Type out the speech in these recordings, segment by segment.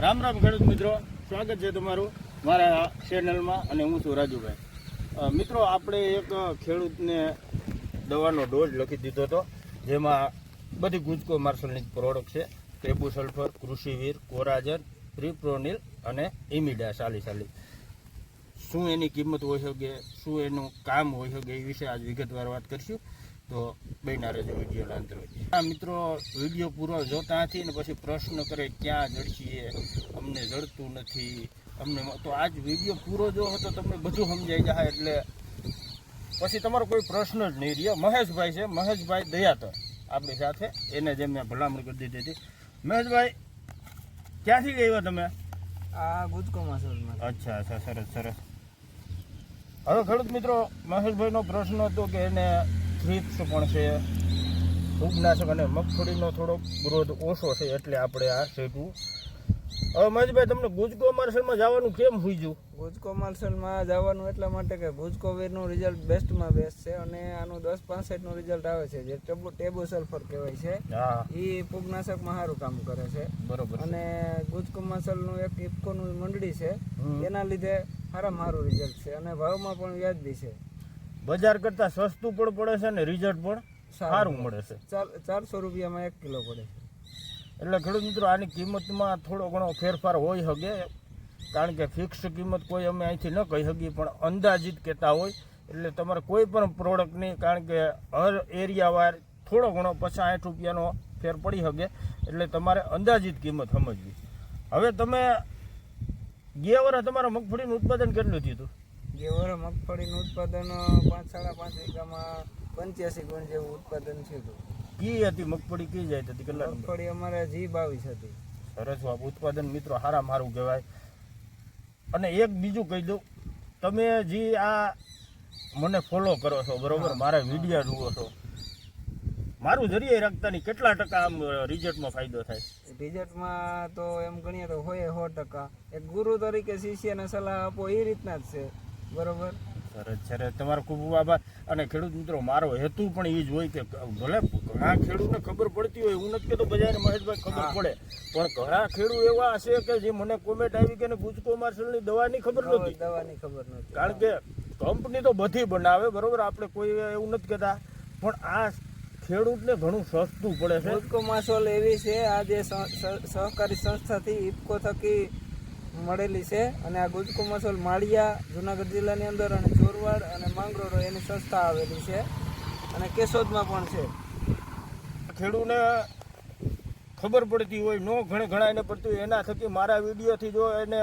રામ રામ ખેડૂત મિત્રો, સ્વાગત છે તમારું મારા ચેનલમાં અને હું છું રાજુભાઈ. મિત્રો, આપણે એક ખેડૂતને દવાનો ડોઝ લખી દીધો હતો, જેમાં બધી ગુજકો માર્શલની પ્રોડક્ટ છે ટેબુ સલ્ફર કૃષિવીર, કોરાજન પ્રિપ્રોનિલ અને ઇમિડા સાલી સાલી. શું એની કિંમત હોઈ શકે, શું એનું કામ હોઈ શકે, એ વિશે આજ વિગતવાર વાત કરીશું. તો બહેના રહેજો વીડિયો અંતર આ મિત્રો વીડિયો પૂરો જોતા નથી ને પછી પ્રશ્ન કરે ક્યાં જડશીએ અમને જડતું નથી. અમને તો આજ વીડિયો પૂરો જો તો તમને બધું સમજાઈ જાય એટલે પછી તમારો કોઈ પ્રશ્ન જ નહીં રહ્યો. મહેશભાઈ છે મહેશભાઈ દયાતર. આપણી સાથે. એને જે મેં ભલામણ કરી દીધી હતી. મહેશભાઈ ક્યાંથી ગયા તમે? આ ગુજકોમાં સર અચ્છા અચ્છા સરસ સરસ. હવે ખેડૂત મિત્રો મહેશભાઈનો પ્રશ્ન હતો કે એને થ્રીપ્સ પણ છે. ફૂગનાશક અને મગફળીનો થોડોક ગ્રોથ ઓછો છે એટલે આપણે આ સેટું હવે મહેશભાઈ તમને ગુજકો માર્શલમાં જવાનું કેમ સૂઝ્યું ગુજકો માર્શલમાં જવાનું એટલા માટે કે ગુજકો વીરનું રિઝલ્ટ બેસ્ટમાં બેસ્ટ છે અને આનું દસ પાસઠનું રિઝલ્ટ આવે છે જે ટેબુ ટેબુ સલ્ફર કહેવાય છે. એ ફૂગનાશકમાં સારું કામ કરે છે. બરોબર અને ગુજકો માર્શલનું એક ઇફકોનું મંડળી છે. એના લીધે સારામાં સારું રિઝલ્ટ છે અને ભાવમાં પણ વ્યાજબી છે. બજાર કરતાં સસ્તું પણ પડે છે ને રિઝલ્ટ પણ સારું. મળે છે. ચાર ચારસો રૂપિયામાં એક કિલો પડે છે. એટલે ખેડૂત મિત્રો આની કિંમતમાં થોડો ઘણો ફેરફાર હોય શકે કારણ કે ફિક્સ કિંમત કોઈ અમે અહીંથી ન કહી શકીએ પણ અંદાજિત કહેતા હોય. એટલે તમારે કોઈ પણ પ્રોડક્ટની કારણ કે હર એરિયાવાર થોડો ઘણો પચાસ આઠ રૂપિયાનો ફેર પડી શકે એટલે તમારે અંદાજિત કિંમત સમજવી. હવે તમે ગયા વર્ષે તમારા મગફળીનું ઉત્પાદન કેટલું થયું હતું? જે વર્ષે મગફળીનું ઉત્પાદન પાંચ સાડા પાંચ વીઘામાં પંચ્યાસી ગુણ જેવું ઉત્પાદન થયું કી હતી મગફળી કી જાય હતી? કેટલા મગફળી અમારે જી બાવીસ હતી. સરસ વાત ઉત્પાદન મિત્રો હારા મારું કહેવાય. અને એક બીજું કહી દઉં. તમે જે આ મને ફોલો કરો છો બરોબર? મારા વીડિયો જુઓ છો. મારું જરીએ રાખતાની કેટલા ટકા આમ રિઝલ્ટમાં ફાયદો થાય? રિઝલ્ટમાં તો એમ ગણીએ તો હોય સો ટકા. એક ગુરુ તરીકે શિષ્યને સલાહ આપો એ રીતના જ છે. બરોબર? સરસ સરસ. તમારો ખૂબ ખૂબ આભાર. અને ખેડૂત મિત્રો મારો હેતુ પણ એ જ હોય કે ભલે ઘણા ખેડૂતને ખબર પડતી હોય હું નથી કહેતો બજાને મહેશભાઈ ખબર પડે. પણ ઘણા ખેડૂત એવા હશે કે જે મને કોમેન્ટ આવી કે ગુજકો માર્શલની દવાની ખબર નથી દવાની ખબર નથી કારણ કે કંપની તો બધી બનાવે બરોબર? આપણે કોઈ એવું નથી કહેતા. પણ આ ખેડૂતને ઘણું સસ્તું પડે છે. ગુજકો માર્શલ એવી છે આ જે સહ- સહ- સહકારી સંસ્થાથી ઇફકો થકી મળેલી છે અને આ ગુજકો માસોલ માળિયા, જુનાગઢ જિલ્લાની અંદર અને ચોરવાડ અને માંગરોળ એની સંસ્થા આવેલી છે અને કેશોદમાં પણ છે. ખેડૂતને ખબર પડતી હોય, ન ઘણે ઘણા એને પડતી હોય, એના થકી મારા વિડીયોથી જો એને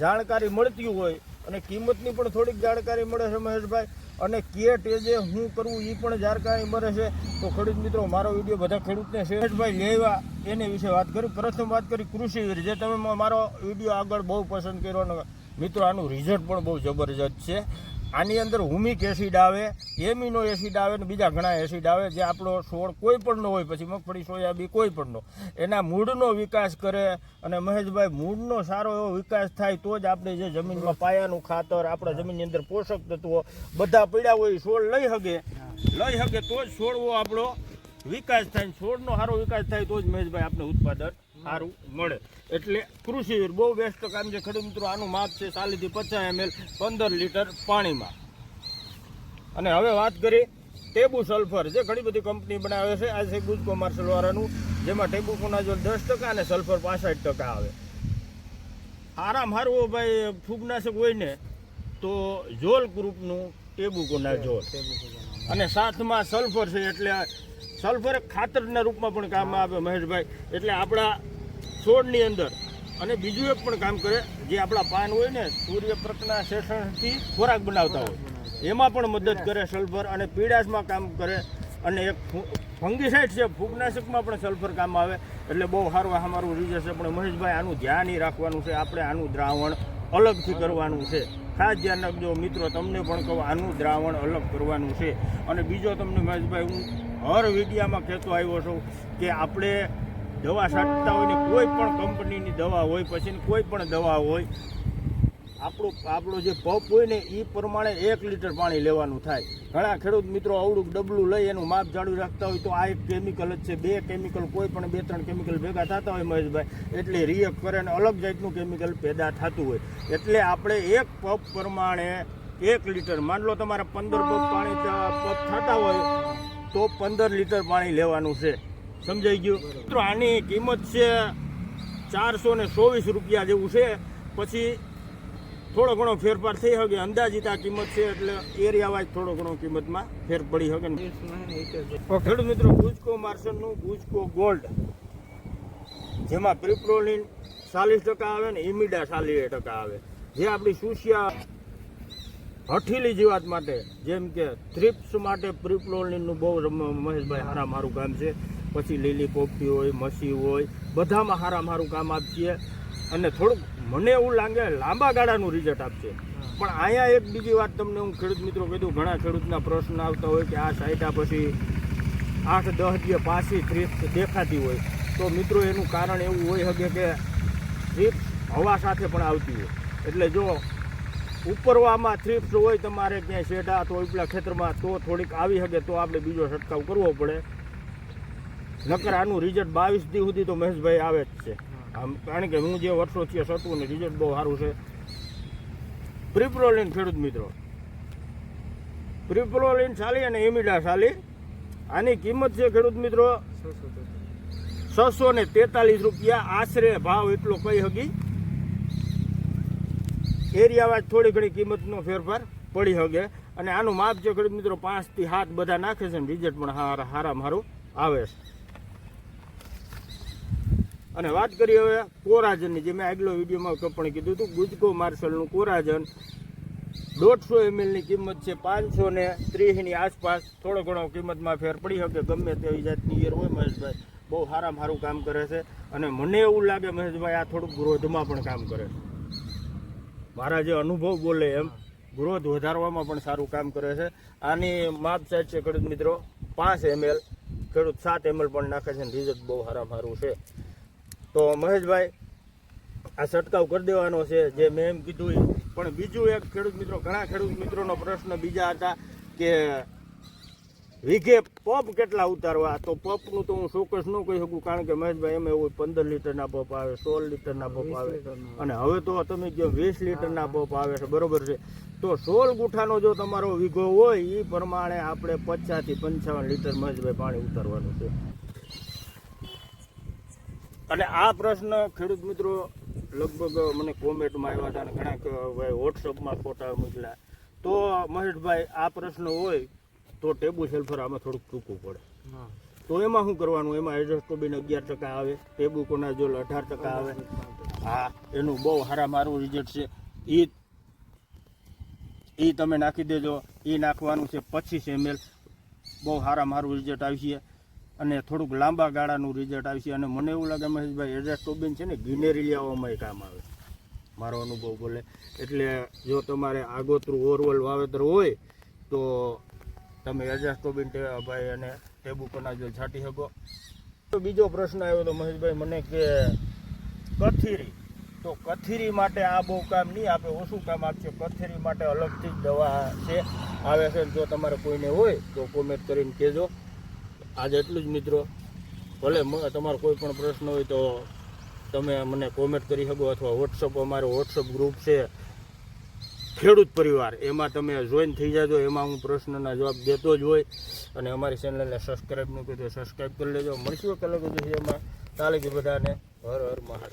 જાણકારી મળતી હોય અને કિંમતની પણ થોડીક જાણકારી મળે છે મહેશભાઈ. અને કે ટેજે હું કરવું એ પણ જાણકારી મળે છે. તો ખેડૂત મિત્રો, મારો વીડિયો બધા ખેડૂતને છે મહેશભાઈ લેવા એને વિશે વાત કરી. પ્રથમ વાત કરી કૃષિવીર જે તમે મારો વીડિયો આગળ બહુ પસંદ કર્યો અને મિત્રો, આનું રિઝલ્ટ પણ બહુ જબરજસ્ત છે. આની અંદર હુમિક એસિડ આવે, એમિનો એસિડ આવે ને બીજા ઘણા એસિડ આવે જે આપણો છોડ કોઈ પણનો હોય, પછી મગફળી સોયાબી કોઈ પણનો એના મૂળનો વિકાસ કરે અને મહેશભાઈ, મૂળનો સારો એવો વિકાસ થાય તો જ આપણે જે જમીનમાં પાયાનું ખાતર, આપણા જમીનની અંદર પોષક તત્વો બધા પડ્યા હોય છોડ લઈ શકે લઈ શકે તો જ છોડવો આપણો વિકાસ થાય છોડનો સારો વિકાસ થાય તો જ મહેશભાઈ આપણે ઉત્પાદન સારું મળે. એટલે કૃષિવીર બહુ બેસ્ટ કામ છે. ખેડૂત મિત્રો આનું માપ છે ચાલીસથી પચાસ એમએલ પંદર લીટર પાણીમાં. અને હવે વાત કરીએ ટેબુ સલ્ફર જે ઘણી બધી કંપની બનાવે છે. આ છે ગુજકો માર્શલ વાળાનું જેમાં ટેબુ કોનાજોલ દસ ટકા અને સલ્ફર પાસઠ ટકા આવે. આરામ હારવો ભાઈ ફૂગનાશક હોય ને તો જોલ ગ્રુપનું ટેબુ કોનાઝોલ અને સાથમાં સલ્ફર છે એટલે સલ્ફર ખાતરના રૂપમાં પણ કામ આવે મહેશભાઈ. એટલે આપણા છોડની અંદર. અને બીજું એક પણ કામ કરે, જે આપણા પાન હોય ને સૂર્યપ્રકના શેષણથી ખોરાક બનાવતા હોય. એમાં પણ મદદ કરે સલ્ફર અને પીડાશમાં કામ કરે. અને એક ફંગીસાઇડ છે, ફૂગનાશકમાં પણ સલ્ફર કામ આવે. એટલે બહુ સારું અમારું રિઝલ્ટ છે. પણ મહેશભાઈ, આનું ધ્યાન રાખવાનું છે. આપણે આનું દ્રાવણ અલગથી કરવાનું છે. ખાસ ધ્યાન રાખજો મિત્રો, તમને પણ કહું, આનું દ્રાવણ અલગ કરવાનું છે. અને બીજો તમને મહેશભાઈ, હું હર વિડીયામાં કહેતો આવ્યો છું કે આપણે દવા છાંટતા હોય ને કોઈ પણ કંપનીની દવા હોય, પછી કોઈ પણ દવા હોય, આપણું, આપણો જે પપ હોય ને એ પ્રમાણે એક લીટર પાણી લેવાનું થાય. ઘણા ખેડૂત મિત્રો અવળું ડબલું લઈ એનું માપ જાળવી રાખતા હોય તો આ એક કેમિકલ જ છે. બે કેમિકલ કોઈ પણ બે, ત્રણ કેમિકલ ભેગા થતા હોય મહેશભાઈ, એટલે રિએક્ટ કરે અને અલગ જાતનું કેમિકલ પેદા થતું હોય. એટલે આપણે એક પપ પ્રમાણે એક લીટર, માન લો તમારે પંદર પપ પાણી પપ થતા હોય તો પંદર લીટર પાણી લેવાનું છે. સમજાઈ ગયું? મિત્રો આની કિંમત છે ચારસો ને ચોવીસ રૂપિયા જેવું છે. પછી થોડો ઘણો ફેરફાર થઈ શકે અંદાજિત આ કિંમત છે એટલે એરિયા વાઇઝ થોડો ઘણો કિંમતમાં ફેર પડી શકે ખેડૂત મિત્રો ગુજકો માર્શલનું ગુજકો ગોલ્ડ. જેમાં પ્રિપ્રોલિન ચાલીસ ટકા આવે ને ઇમિડા ચાલીસ ટકા આવે. જે આપણી સુશિયા હઠીલી જીવાત માટે, જેમ કે થ્રિપ્સ માટે પ્રિપ્રોલિનનું બહુ મહેશભાઈ હારા મારું કામ છે. પછી લીલી પોપટી હોય, મસી હોય, બધામાં હારા મારું કામ આપીએ અને થોડુંક મને એવું લાગે લાંબા ગાળાનું રિઝલ્ટ આપશે પણ અહીંયા એક બીજી વાત તમને હું ખેડૂત મિત્રો કીધું ઘણા ખેડૂતના પ્રશ્ન આવતા હોય કે આ સાઈટા પછી આઠ, દસ જે પાછી થ્રિપ્સ દેખાતી હોય. તો મિત્રો એનું કારણ એવું હોય શકે કે થ્રીપ્સ હવા સાથે પણ આવતી હોય. એટલે જો ઉપરવામાં થ્રીપ્સ હોય તમારે ક્યાંય શેઢા તો ઉપલા ખેતરમાં તો થોડીક આવી શકે તો આપણે બીજો છંટકાવ કરવો પડે. નકર આનું રિઝલ્ટ બાવીસ દી સુધી તો મહેશભાઈ આવે જ છે. આમ કારણ કે હું જે વર્ષો છીએ સટવું ને રિઝલ્ટ બહુ સારું છે. પ્રિપ્રોલિન ખેડૂત મિત્રો. પ્રિપ્રોલિન ચાલી અને એમિડા ચાલી આની કિંમત છે ખેડૂત મિત્રો છસો ને તેતાલીસ રૂપિયા. આશરે ભાવ એટલો કહી હકી એરિયા વાઇઝ થોડી ઘણી કિંમતનો ફેરફાર પડી શકે અને આનું માપ છે ખેડૂત મિત્રો પાંચથી સાત બધા નાખે છે ને રિઝલ્ટ પણ હારા હારા મારું આવે છે. અને વાત કરીએ હવે કોરાજનની, જે મેં આગલો વિડીયોમાં પણ કીધું હતું, ગુજકો માર્શલનું કોરાજન. દોઢસો એમએલની કિંમત છે, પાંચસો ને ત્રીસની આસપાસ થોડો ઘણો કિંમતમાં ફેર પડી શકે ગમે તેવી જાતની ઈયર હોય મહેશભાઈ. બહુ સારામાં સારું કામ કરે છે. અને મને એવું લાગે મહેશભાઈ આ થોડુંક ગ્રોથમાં પણ કામ કરે છે. મારા જે અનુભવ બોલે એમ ગ્રોથ વધારવામાં પણ સારું કામ કરે છે આની માપ સાઈડ છે ખેડૂત મિત્રો, પાંચ એમએલ ખેડૂત સાત એમએલ પણ નાખે છે અને રિઝલ્ટ બહુ સારા સારું છે તો મહેશભાઈ, આ છંટકાવ કરી દેવાનો છે, જે મેં એમ કીધું. પણ બીજું એક ખેડૂત મિત્રો, ઘણા ખેડૂત મિત્રોનો પ્રશ્ન બીજા હતા કે વીઘે પપ કેટલા ઉતારવા? તો પપનું તો હું ચોક્કસ ન કહી શકું કારણ કે મહેશભાઈ એમ એવું પંદર લીટરના પપ આવે સોળ લીટરના પપ આવે. અને હવે તો તમે જો વીસ લીટરના પપ આવે છે બરોબર છે. તો સોળ ગુઠાનો જો તમારો વીઘો હોય એ પ્રમાણે આપણે પચાસથી પંચાવન લીટર મહેશભાઈ પાણી ઉતારવાનું છે. અને આ પ્રશ્ન ખેડૂત મિત્રો લગભગ મને કોમેન્ટમાં આવ્યા હતા અને ઘણા વોટ્સઅપમાં ફોટા મોકલ્યા તો મહેશભાઈ આ પ્રશ્ન હોય તો ટેબુ સલ્ફર આમાં થોડુંક ટૂંકું પડે. તો એમાં શું કરવાનું? એમાં એડજસ્ટોબીન અગિયાર ટકા આવે. ટેબુ કોનાઝોલ અઢાર ટકા આવે. હા એનું બહુ સારા મારું રિઝલ્ટ છે. એ એ તમે નાખી દેજો. એ નાખવાનું છે પચીસ એમએલ બહુ સારા મારું રિઝલ્ટ આવશે અને થોડુંક લાંબા ગાળાનું રિઝલ્ટ આવશે અને મને એવું લાગે મહેશભાઈ એડજસ્ટોબીન છે ને ગિનેરી લેવામાં કામ આવે. મારો અનુભવ બોલે. એટલે જો તમારે આગોતરું ઓરવલ વાવેતર હોય તો તમે એડજસ્ટોબીન ભાઈ અને ટેબુ જો છાંટી શકો તો બીજો પ્રશ્ન આવ્યો તો મહેશભાઈ, મને કે કથીરી. તો કથીરી માટે આ બહુ કામ નહીં આપે, ઓછું કામ આપશે. કથીરી માટે અલગથી જ દવા છે, આવે છે. જો તમારે કોઈને હોય તો કોમેન્ટ કરીને કહેજો. આજે એટલું જ મિત્રો. ભલે તમારો કોઈ પણ પ્રશ્ન હોય તો તમે મને કોમેન્ટ કરી શકો અથવા વોટ્સઅપ અમારો વોટ્સઅપ ગ્રુપ છે. ખેડૂત પરિવાર, એમાં તમે જોઈન થઈ જાજો, એમાં હું પ્રશ્નના જવાબ દેતો જ હોય. અને અમારી ચેનલને સબસ્ક્રાઈબ ન કરી તો સબસ્ક્રાઈબ કરી લેજો. મળશું કે અલગ જ એમાં તાલે બધાને હર હર મહાદેવ.